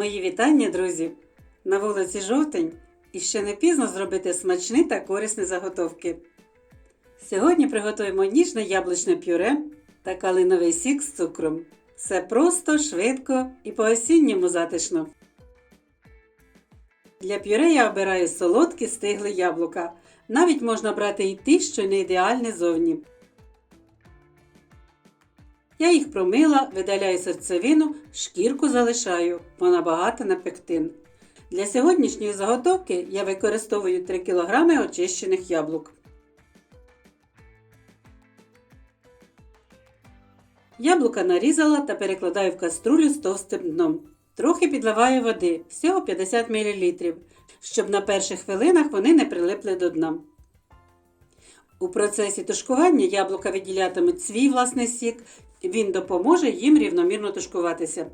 Мої вітання, друзі! На вулиці жовтень і ще не пізно зробити смачні та корисні заготовки. Сьогодні приготуємо ніжне яблучне пюре та калиновий сік з цукром. Все просто, швидко і по-осінньому затишно. Для пюре я обираю солодкі стиглі яблука. Навіть можна брати і ті, що не ідеальні зовні. Я їх промила, видаляю серцевину, шкірку залишаю, вона багата на пектин. Для сьогоднішньої заготовки я використовую 3 кг очищених яблук. Яблука нарізала та перекладаю в каструлю з товстим дном. Трохи підливаю води, всього 50 мл, щоб на перших хвилинах вони не прилипли до дна. У процесі тушкування яблука виділятимуть свій власний сік, він допоможе їм рівномірно тушкуватися.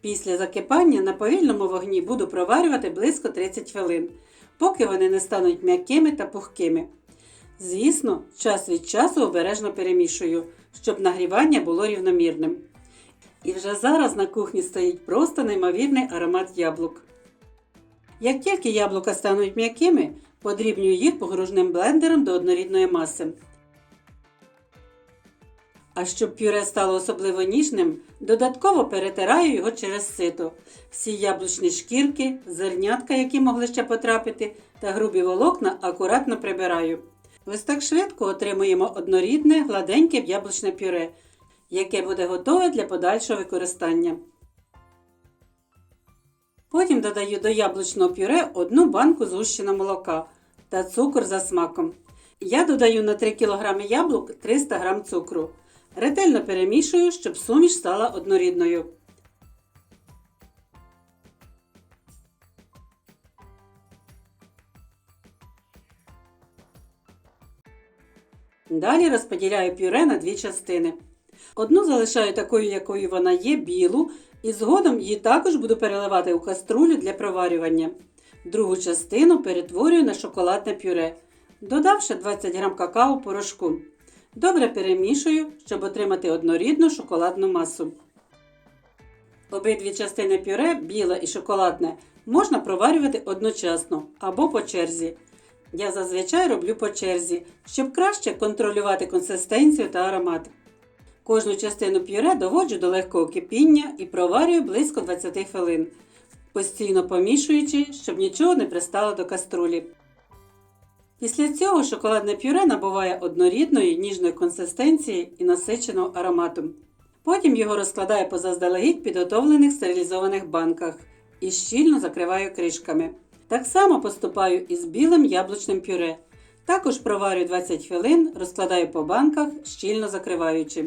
Після закипання на повільному вогні буду проварювати близько 30 хвилин, поки вони не стануть м'якими та пухкими. Звісно, час від часу обережно перемішую, щоб нагрівання було рівномірним. І вже зараз на кухні стоїть просто неймовірний аромат яблук. Як тільки яблука стануть м'якими, подрібнюю їх погружним блендером до однорідної маси. А щоб пюре стало особливо ніжним, додатково перетираю його через сито. Всі яблучні шкірки, зернятка, які могли ще потрапити, та грубі волокна акуратно прибираю. Ось так швидко отримуємо однорідне, гладеньке яблучне пюре, яке буде готове для подальшого використання. Потім додаю до яблучного пюре одну банку згущеного молока та цукор за смаком. Я додаю на 3 кг яблук 300 г цукру. Ретельно перемішую, щоб суміш стала однорідною. Далі розподіляю пюре на дві частини. Одну залишаю такою, якою вона є, білу, і згодом її також буду переливати у каструлю для проварювання. Другу частину перетворюю на шоколадне пюре, додавши 20 г какао порошку. Добре перемішую, щоб отримати однорідну шоколадну масу. Обидві частини пюре, біле і шоколадне, можна проварювати одночасно або по черзі. Я зазвичай роблю по черзі, щоб краще контролювати консистенцію та аромат. Кожну частину пюре доводжу до легкого кипіння і проварюю близько 20 хвилин, постійно помішуючи, щоб нічого не пристало до каструлі. Після цього шоколадне пюре набуває однорідної ніжної консистенції і насиченого аромату. Потім його розкладаю по заздалегідь підготовлених стерилізованих банках і щільно закриваю кришками. Так само поступаю і з білим яблучним пюре. Також проварю 20 хвилин, розкладаю по банках, щільно закриваючи.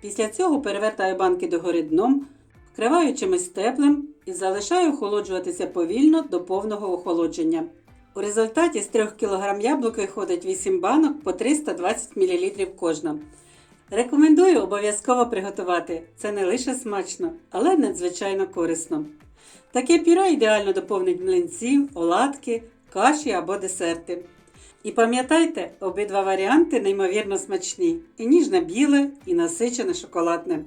Після цього перевертаю банки догори дном, вкриваю чимось теплим і залишаю охолоджуватися повільно до повного охолодження. У результаті з 3 кг яблук виходить 8 банок по 320 мл кожна. Рекомендую обов'язково приготувати. Це не лише смачно, але надзвичайно корисно. Таке пюре ідеально доповнить млинці, оладки, каші або десерти. І пам'ятайте, обидва варіанти неймовірно смачні і ніжне біле, і насичене шоколадне.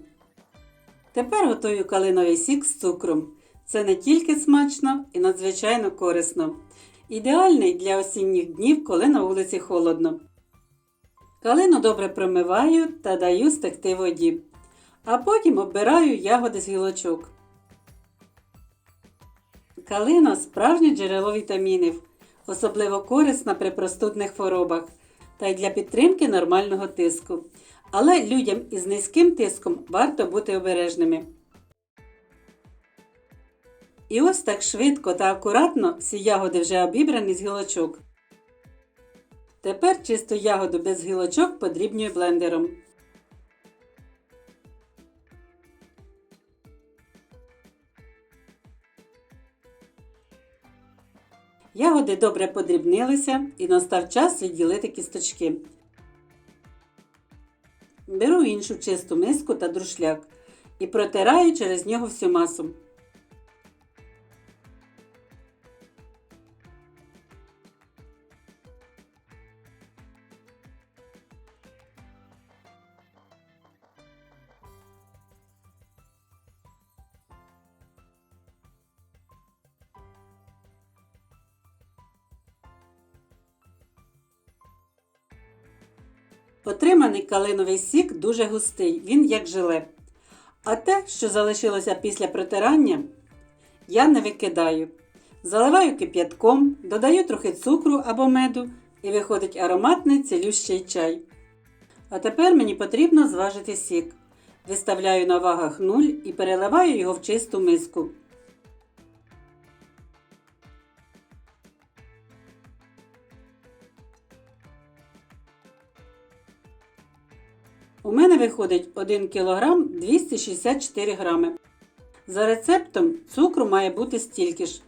Тепер готую калиновий сік з цукром. Це не тільки смачно і надзвичайно корисно. Ідеальний для осінніх днів, коли на вулиці холодно. Калину добре промиваю та даю стекти воді. А потім оббираю ягоди з гілочок. Калина справжнє джерело вітамінів, особливо корисна при простудних хворобах та й для підтримки нормального тиску. Але людям із низьким тиском варто бути обережними. І ось так швидко та акуратно всі ягоди вже обібрані з гілочок. Тепер чисту ягоду без гілочок подрібнюю блендером. Ягоди добре подрібнилися і настав час відділити кісточки. Беру іншу чисту миску та друшляк і протираю через нього всю масу. Отриманий калиновий сік дуже густий, він як желе. А те, що залишилося після протирання, я не викидаю. Заливаю кип'ятком, додаю трохи цукру або меду і виходить ароматний цілющий чай. А тепер мені потрібно зважити сік. Виставляю на вагах 0 і переливаю його в чисту миску. Виходить 1 кг 264 грами. За рецептом цукру має бути стільки ж,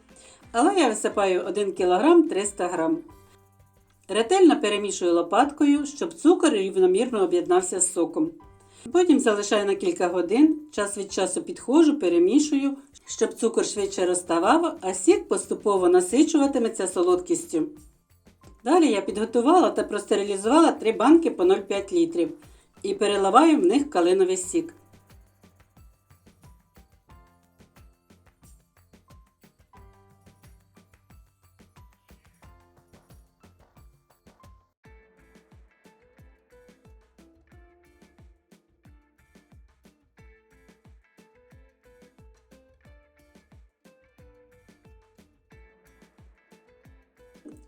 але я висипаю 1 кг 300 г. Ретельно перемішую лопаткою, щоб цукор рівномірно об'єднався з соком. Потім залишаю на кілька годин, час від часу підходжу, перемішую, щоб цукор швидше розставав, а сік поступово насичуватиметься солодкістю. Далі я підготувала та простерилізувала 3 банки по 0,5 літрів і переливаю в них калиновий сік.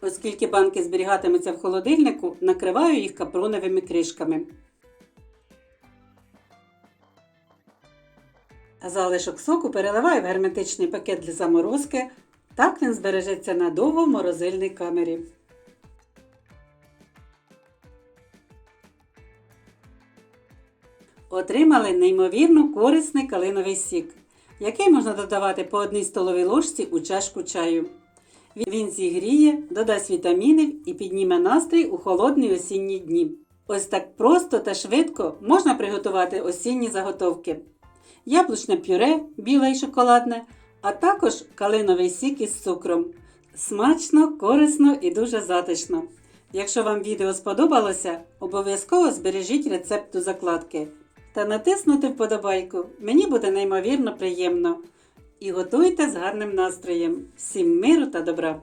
Оскільки банки зберігатимуться в холодильнику, накриваю їх капроновими кришками. Залишок соку переливаю в герметичний пакет для заморозки. Так він збережеться надовго в морозильній камері. Отримали неймовірно корисний калиновий сік, який можна додавати по одній столовій ложці у чашку чаю. Він зігріє, додасть вітамінів і підніме настрій у холодні осінні дні. Ось так просто та швидко можна приготувати осінні заготовки. Яблучне пюре, біле і шоколадне, а також калиновий сік із цукром. Смачно, корисно і дуже затишно. Якщо вам відео сподобалося, обов'язково збережіть рецепт до закладки та натиснути вподобайку. Мені буде неймовірно приємно. І готуйте з гарним настроєм. Всім миру та добра!